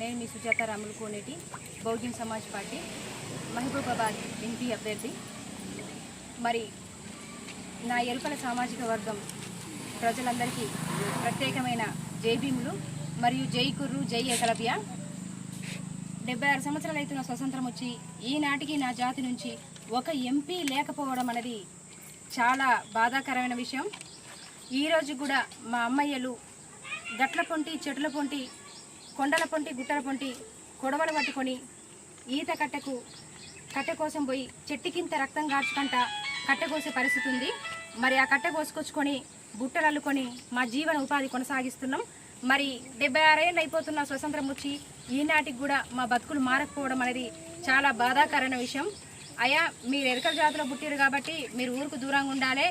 నేను మీ Sujatha Ramulu Koneti Bahujan Samaj party Mahabubabad MP అభ్యర్థి. మరి నా ఎలుకల సామాజిక వర్గం ప్రజలందరికీ ప్రత్యేకమైన జైభీములు మరియు జై కుర్రు జై ఏకలవ్య డెబ్బై ఆరు సంవత్సరాలు నా స్వతంత్రం వచ్చి ఈనాటికి నా జాతి నుంచి ఒక ఎంపీ లేకపోవడం అనేది చాలా బాధాకరమైన విషయం. ఈరోజు కూడా మా అమ్మయ్యలు గట్ల పొంటి చెట్ల పొంటి కొండల పొంటి గుట్టల పొంటి కొడవలు పట్టుకొని ఈత కట్టకు కట్టె కోసం పోయి చెట్టుకింత రక్తం గార్చుకుంట కట్టె కోసే పరిస్థితి ఉంది. మరి ఆ కట్టె కోసుకొచ్చుకొని బుట్టలు అల్లుకొని మా జీవన ఉపాధి కొనసాగిస్తున్నాం. మరి డెబ్బై ఆరేళ్ళు అయిపోతున్న స్వతంత్రం వచ్చి ఈనాటికి కూడా మా బతుకులు మారకపోవడం అనేది చాలా బాధాకరమైన విషయం. అయ్యా మీరు ఎరకల జాతిలో పుట్టారు కాబట్టి మీరు ఊరుకు దూరంగా ఉండాలి.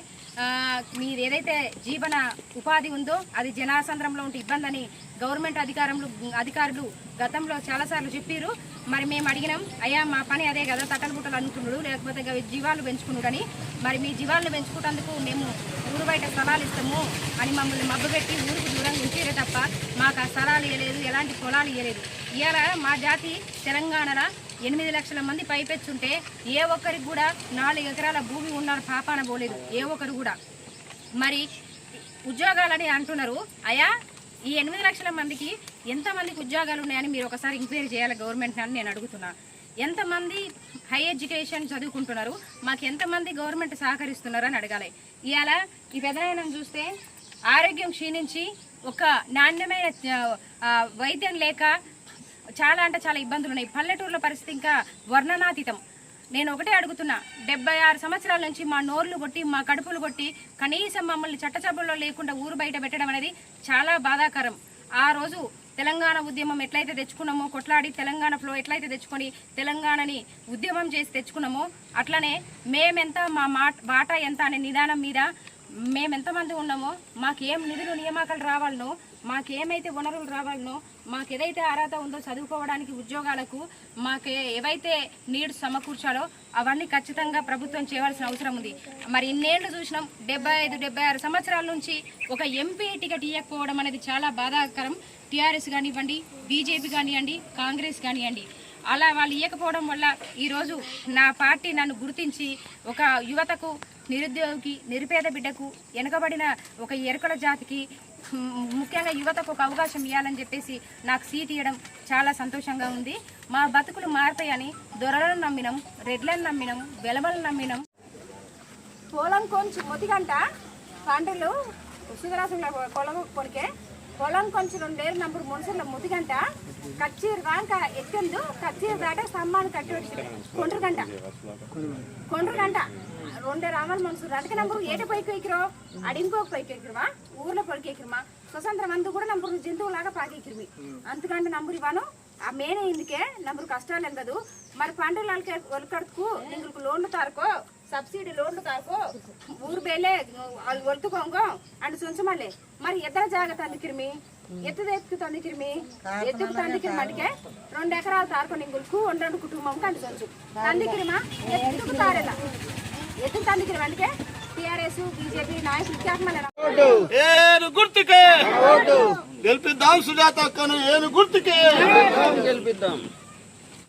మీరు ఏదైతే జీవన ఉపాధి ఉందో అది జనాసంద్రంలో ఉంటే ఇబ్బందని గవర్నమెంట్ అధికారులు అధికారులు గతంలో చాలాసార్లు చెప్పారు మరి మేము అడిగినాం అయ్యా మా పని అదే కదా తట్టలు బుట్టలు అనుకున్నాడు లేకపోతే జీవాలు పెంచుకున్నాడు మరి మీ జీవాలను పెంచుకున్నందుకు మేము ఊరు బయట స్థలాలు ఇస్తాము అని మమ్మల్ని మబ్బుపెట్టి ఊరికి దూరంగా ఉంచారే తప్ప మాకు ఆ స్థలాలు ఇవ్వలేదు ఎలాంటి పొలాలు ఇవ్వలేదు ఇవాళ మా జాతి తెలంగాణలో ఎనిమిది లక్షల మంది పైపెచ్చుంటే ఏ ఒక్కరికి కూడా నాలుగు ఎకరాల భూమి ఉన్నారు పాపాన పోలేదు. ఏ ఒక్కరు కూడా. మరి ఉద్యోగాలని అంటున్నారు. అయా ఈ ఎనిమిది లక్షల మందికి ఎంతమందికి ఉద్యోగాలు ఉన్నాయని మీరు ఒకసారి ఎంక్వైరీ చేయాలి గవర్నమెంట్ అని నేను అడుగుతున్నా. ఎంతమంది హై ఎడ్యుకేషన్ చదువుకుంటున్నారు? మాకు ఎంతమంది గవర్నమెంట్ సహకరిస్తున్నారు అని అడగాలి. ఇవాళ ఈ పెదనాయనను చూస్తే ఆరోగ్యం క్షీణించి ఒక నాణ్యమైన ఆ, వైద్యం లేక చాలా అంటే చాలా ఇబ్బందులు ఉన్నాయి. పల్లెటూరుల పరిస్థితి ఇంకా వర్ణనాతీతం. నేను ఒకటే అడుగుతున్నా డెబ్బై ఆరు సంవత్సరాల నుంచి మా నోర్లు కొట్టి మా కడుపులు కొట్టి కనీసం మమ్మల్ని చట్టచబుల్లో లేకుండా ఊరు బయట పెట్టడం అనేది చాలా బాధాకరం. ఆ రోజు తెలంగాణ ఉద్యమం ఎట్లయితే తెచ్చుకున్నామో కొట్లాడి తెలంగాణ ఫ్లో ఎట్లయితే తెచ్చుకొని తెలంగాణని ఉద్యమం చేసి తెచ్చుకున్నామో అట్లనే మేమెంత మా మాట బాట ఎంత అనే నిదానం మీద మేమెంతమంది ఉన్నామో మాకేం నిధులు నియామకాలు రావాలనో మాకేమైతే వనరులు రావాలనో మాకు ఏదైతే అర్హత ఉందో చదువుకోవడానికి ఉద్యోగాలకు మాకు ఏవైతే నీడ్స్ సమకూర్చాలో అవన్నీ ఖచ్చితంగా ప్రభుత్వం చేయవలసిన అవసరం ఉంది. మరి ఇన్నేళ్ళు చూసినాం డెబ్బై ఐదు డెబ్బై ఆరు సంవత్సరాల నుంచి ఒక ఎంపీ టికెట్ ఇవ్వకపోవడం అనేది చాలా బాధాకరం. టీఆర్ఎస్ కానివ్వండి బీజేపీ కానివ్వండి కాంగ్రెస్ కానివ్వండి. అలా వాళ్ళు ఇవ్వకపోవడం వల్ల ఈరోజు నా పార్టీ నన్ను గుర్తించి ఒక యువతకు నిరుద్యోగికి నిరుపేద బిడ్డకు వెనకబడిన ఒక ఎరకల జాతికి ముఖ్యంగా యువతకు ఒక అవకాశం ఇవ్వాలని చెప్పేసి నాకు సీట్ ఇవ్వడం చాలా సంతోషంగా ఉంది. మా బతుకులు మారతాయని దొరలను నమ్మినం రెడ్లను నమ్మినం వెలమలను నమ్మినం. పొలం కొంచెం మొతిగంట పంటలు సుధరాశంలో పొలం కొనికే పొలం కొంచెం లేరు నంబర్ మనుషుల ముదిగంట కచ్చీరు వాంక ఎక్కిందు కచ్చీరు దాట స్తంభాన్ని కట్టి వచ్చి కొండ్రు గంట. కొండ్రు గంట. రెండే రామాల మనుషులు అందుకే నంబరు ఏట పైకి ఎక్కిరో అడింకోక పైకి ఎక్కిరవా? ఊర్లో పైకి ఎక్కిరమా? స్వతంత్రం అందు కూడా నంబరు జంతువులాగా పాకెక్కిరివి అందుకంటే నంబరు ఇవ్వను. ఆ మేనే ఇందుకే నంబరు కష్టాలు ఎందదు. మరి పండుగలకి ఒలికడుకు నీకు లోన్లు తారుకో సబ్సిడీ లోన్లు తారుకో ఊరు బేలే వాళ్ళు ఒలుతుకోంగో అండ్ సుంచమల్లే. మరి ఇద్దరు జాగ్రత్త అందుకిరిమి? ఎత్తు ఎత్తుకు తందికిరిమి ఎత్తుకు తందికిరి మటుకే? రెండు ఎకరాలు తారుకో నింగులకు రెండు కుటుంబం కంటి సొంచు. తందికిరిమా ఎత్తుకు తారేలా? ఎత్తుకు తందికిరి అందుకే? టీఆర్ఎస్ బీజేపీ నాయకులు ఏను గుర్తుకే. గెలిపిద్దాం సుజాత అక్కను. ఏను గుర్తుకే. గెలిపిద్దాం.